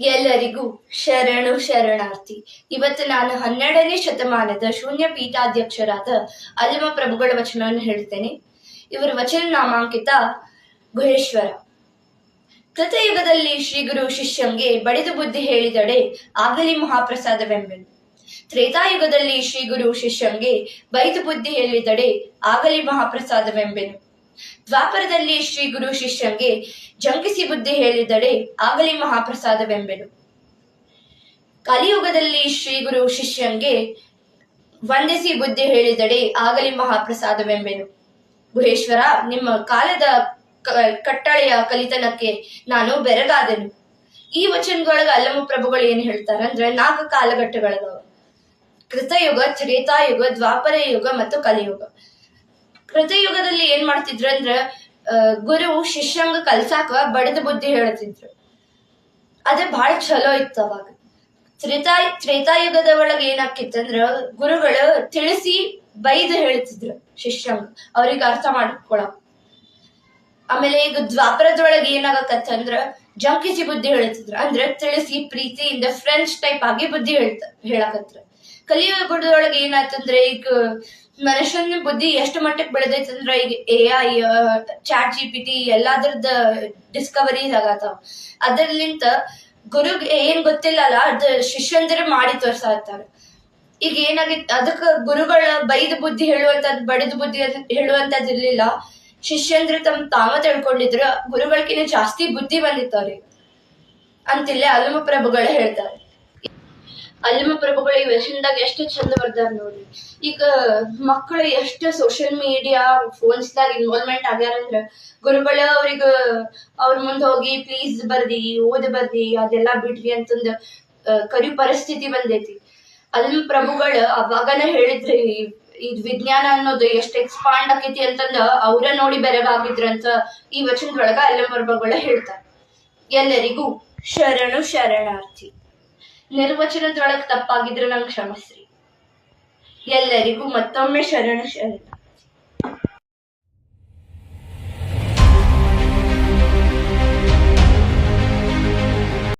ಎಲ್ಲರಿಗೂ ಶರಣು ಶರಣಾರ್ಥಿ. ಇವತ್ತು ನಾನು ಹನ್ನೆರಡನೇ ಶತಮಾನದ ಶೂನ್ಯ ಪೀಠಾಧ್ಯಕ್ಷರಾದ ಅಲ್ಲಮ ಪ್ರಭುಗಳ ವಚನವನ್ನು ಹೇಳ್ತೇನೆ ಇವರ ವಚನ ನಾಮಾಂಕಿತ ಗುಹೇಶ್ವರ. ಕೃತಯುಗದಲ್ಲಿ ಶ್ರೀಗುರು ಶಿಷ್ಯಂಗೆ ಬಡಿದು ಬುದ್ಧಿ ಹೇಳಿದಡೆ ಆಗಲಿ ಮಹಾಪ್ರಸಾದವೆಂಬೆನು. ತ್ರೇತಾಯುಗದಲ್ಲಿ ಶ್ರೀಗುರು ಶಿಷ್ಯಂಗೆ ಬೈದು ಬುದ್ಧಿ ಹೇಳಿದಡೆ ಆಗಲಿ ಮಹಾಪ್ರಸಾದವೆಂಬೆನು. ದ್ವಾಪರದಲ್ಲಿ ಶ್ರೀ ಗುರು ಶಿಷ್ಯಂಗೆ ಜಂಕಿಸಿ ಬುದ್ಧಿ ಹೇಳಿದಡೆ ಆಗಲಿ ಮಹಾಪ್ರಸಾದವೆಂಬೆನು. ಕಲಿಯುಗದಲ್ಲಿ ಶ್ರೀ ಗುರು ಶಿಷ್ಯಂಗೆ ವಂದಿಸಿ ಬುದ್ಧಿ ಹೇಳಿದಡೆ ಆಗಲಿ ಮಹಾಪ್ರಸಾದವೆಂಬೆನು. ಗುಹೇಶ್ವರ, ನಿಮ್ಮ ಕಾಲದ ಕಟ್ಟಳೆಯ ಕಲಿತನಕ್ಕೆ ನಾನು ಬೆರಗಾದೆನು. ಈ ವಚನಗಳ ಅಲ್ಲಮ ಪ್ರಭುಗಳು ಏನ್ ಹೇಳ್ತಾರಂದ್ರೆ ನಾಲ್ಕು ಕಾಲಘಟ್ಟಗಳದಾವ ಕೃತಯುಗ, ತ್ರೇತಾಯುಗ ದ್ವಾಪರ ಯುಗ ಮತ್ತು ಕಲಿಯುಗ. ಕೃತಯುಗದಲ್ಲಿ ಏನ್ ಮಾಡ್ತಿದ್ರು ಅಂದ್ರ ಗುರು ಶಿಷ್ಯಂಗ ಕಲ್ಸಾಕ ಬಡದ ಬುದ್ಧಿ ಹೇಳ್ತಿದ್ರು ಅದೇ ಬಹಳ ಚಲೋ ಇತ್ತು ಅವಾಗ. ತ್ರೇತಾ ತ್ರೇತಾಯುಗದ ಒಳಗೆ ಏನಾಕಿತ್ತಂದ್ರ ಗುರುಗಳು ತಿಳಿಸಿ ಬೈದು ಹೇಳ್ತಿದ್ರು ಶಿಷ್ಯಂಗ. ಅವ್ರಿಗೆ ಅರ್ಥ ಮಾಡ್ಕೊಳಕ್ ಆಮೇಲೆ ಈಗ ದ್ವಾಪರದೊಳಗೆ ಏನಾಗತ್ತಂದ್ರ ಜಂಕಿಸಿ ಬುದ್ಧಿ ಹೇಳ್ತಿದ್ರು ಅಂದ್ರೆ, ತಿಳಿಸಿ ಪ್ರೀತಿಯಿಂದ ಫ್ರೆಂಚ್ ಟೈಪ್ ಆಗಿ ಬುದ್ಧಿ ಹೇಳ್ತ ಹೇಳಕತ್ರ ಕಲಿಯುಗದೊಳಗೆ ಏನಾಯ್ತಂದ್ರೆ ಈಗ ಮನುಷ್ಯನ ಬುದ್ಧಿ ಎಷ್ಟು ಮಟ್ಟಕ್ಕೆ ಬೆಳೆದೈತಂದ್ರ ಈಗ A I chat G P T ಎಲ್ಲಾದ್ರದ discovery ಆಗತ್ತಾವ. ಅದರ್ಲಿಂತ ಗುರುಗ್ ಏನ್ ಗೊತ್ತಿಲ್ಲಲ್ಲ, ಅದ್ ಶಿಷ್ಯಂದ್ರೆ ಮಾಡಿ ತೋರ್ಸಾತಾರ ಈಗ ಏನಾಗಿತ್ತು ಅದಕ್ಕ ಗುರುಗಳ ಬೈದ ಬುದ್ಧಿ ಹೇಳುವಂತದ್, ಬಡಿದ ಬುದ್ಧಿ ಹೇಳುವಂತದ್ ಇರ್ಲಿಲ್ಲ. ಶಿಷ್ಯಂದ್ರೆ ತಮ್ ತಾವ ತಿಳ್ಕೊಂಡಿದ್ರ, ಗುರುಗಳ್ಕಿನ್ನ ಜಾಸ್ತಿ ಬುದ್ಧಿ ಬಂದಿತ್ತು ಅಂತಿಲ್ಲೇ ಅಲ್ಲಮ ಪ್ರಭುಗಳು ಹೇಳ್ತಾರೆ. ಅಲ್ಲಮ ಪ್ರಭುಗಳು ಈ ವಚನದಾಗ ಎಷ್ಟು ಚಂದ ಬರ್ದಾರ ನೋಡಿ. ಈಗ ಮಕ್ಕಳು ಎಷ್ಟು ಸೋಷಿಯಲ್ ಮೀಡಿಯಾ ಫೋನ್ಸ್ದಾಗ ಇನ್ವಾಲ್ವ್ಮೆಂಟ್ ಆಗ್ಯಾರಂದ್ರ ಗುರುಗಳ ಅವ್ರಿಗ ಅವ್ರ ಮುಂದೆ ಹೋಗಿ ಪ್ಲೀಸ್ ಬರ್ದಿ, ಓದ್ ಬರ್ದಿ, ಅದೆಲ್ಲ ಬಿಡ್ರಿ ಅಂತಂದ ಕರಿ ಪರಿಸ್ಥಿತಿ ಬಂದೈತಿ. ಅಲ್ಲಮ ಪ್ರಭುಗಳು ಅವಾಗನ ಹೇಳಿದ್ರಿ ಇದ್ ವಿಜ್ಞಾನ ಅನ್ನೋದು ಎಷ್ಟು ಎಕ್ಸ್ಪಾಂಡ್ ಆಕೈತಿ ಅಂತಂದ ಅವ್ರ ನೋಡಿ ಬೆರಗಾಗಿದ್ರಂತ ಈ ವಚನದೊಳಗ ಅಲ್ಲಮ ಪ್ರಭುಗಳು ಹೇಳ್ತಾರೆ. ಎಲ್ಲರಿಗೂ ಶರಣು ಶರಣಾರ್ಥಿ. ನಿರ್ವಚನದೊಳಗೆ ತಪ್ಪಾಗಿದ್ರೆ ನಂಗೆ ಕ್ಷಮಿಸ್ರಿ ಎಲ್ಲರಿಗೂ ಮತ್ತೊಮ್ಮೆ ಶರಣ ಶರಣ.